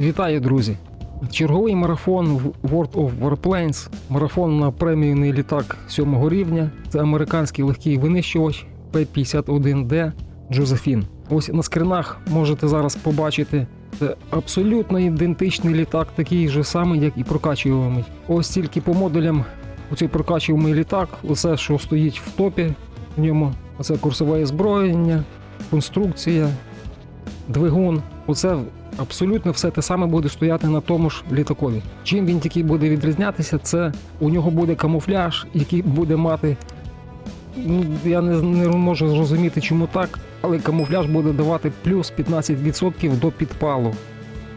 Вітаю, друзі! Черговий марафон в World of Warplanes, марафон на премійний літак 7 рівня. Це американський легкий винищувач P-51D Джозефін. Ось на скринах можете зараз побачити. Це абсолютно ідентичний літак, такий же самий, як і прокачуваний. Ось тільки по модулям оцей прокачуваний літак, усе, що стоїть в топі в ньому, оце курсове озброєння, конструкція, двигун. Оце абсолютно все те саме буде стояти на тому ж літакові. Чим він тільки буде відрізнятися, це у нього буде камуфляж, який буде мати. Ну, я не, не можу зрозуміти, чому так, але камуфляж буде давати плюс 15% до підпалу,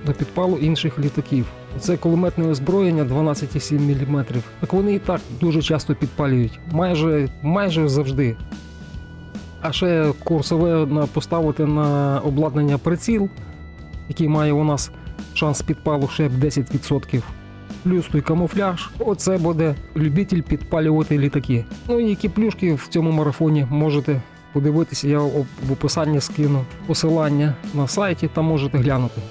до підпалу інших літаків. Це кулеметне озброєння 12,7 мм. Так вони і так дуже часто підпалюють, майже, майже завжди. А ще курсове поставити на обладнання приціл, який має у нас шанс підпалу ще 10%. Плюс той камуфляж. Оце буде любитель підпалювати літаки. Ну і які плюшки в цьому марафоні можете подивитися. Я в описанні скину посилання на сайті, там можете глянути.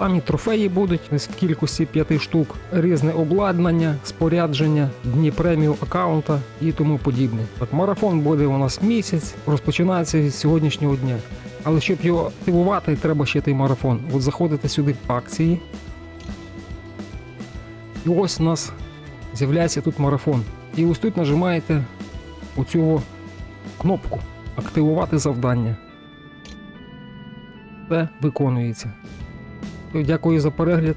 Там і трофеї будуть в кількості п'яти штук, різне обладнання, спорядження, дні премію аккаунта і тому подібне. Так, марафон буде у нас місяць, розпочинається з сьогоднішнього дня. Але щоб його активувати, треба ще той марафон. От заходите сюди в акції. І ось у нас з'являється тут марафон. І ось тут нажимаєте оцю кнопку Активувати завдання. Це виконується. Дякую за перегляд.